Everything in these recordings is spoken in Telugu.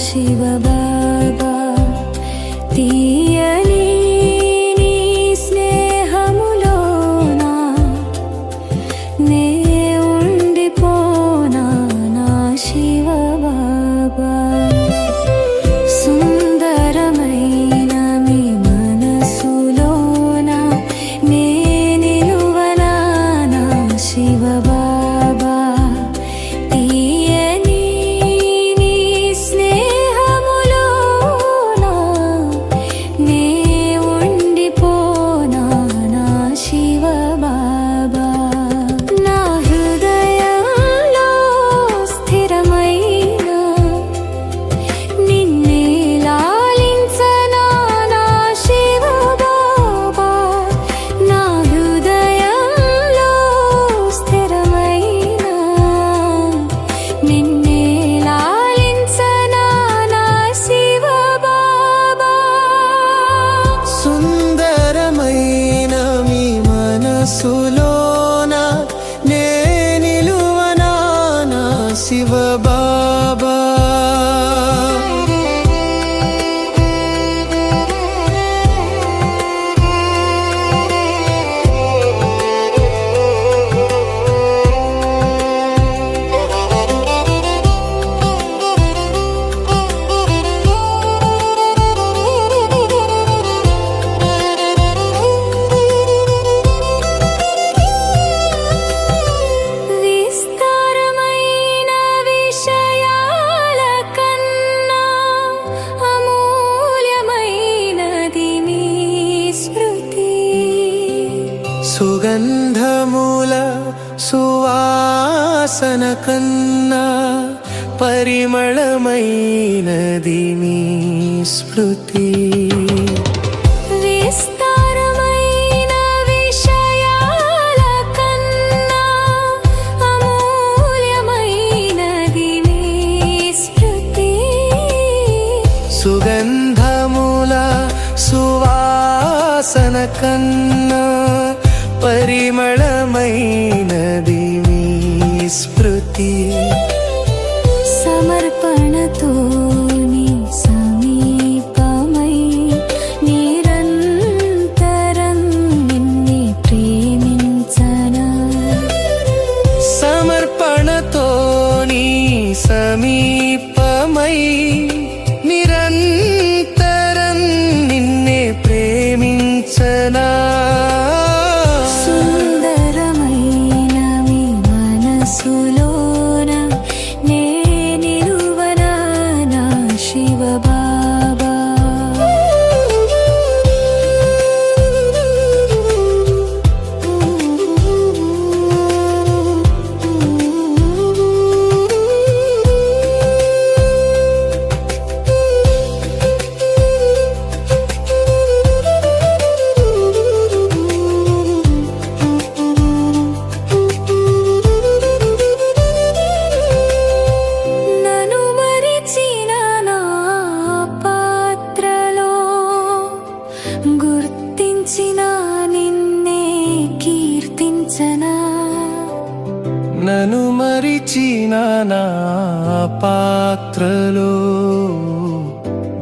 శివ బాబా. తీయని నీ స్నేహములోనా? నే ఉండిపోనా నా శివ బాబా? Rasulullah సుగంధముల సువాసన కన్నా పరిమళమైనది నీ స్మృతి సుగంధమూల సువాసన కన్నా స్మృతి. సమర్పణతో సమర్పణతో నీ సమీపమై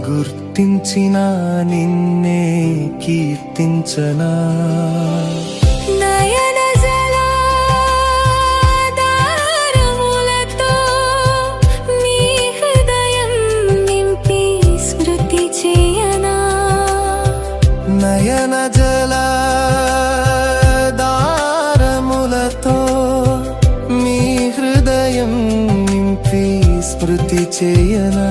గుర్తించిన నిన్నే కీర్తించనా? నయన జల దారములతో మీ హృదయం నింపి చేయనా?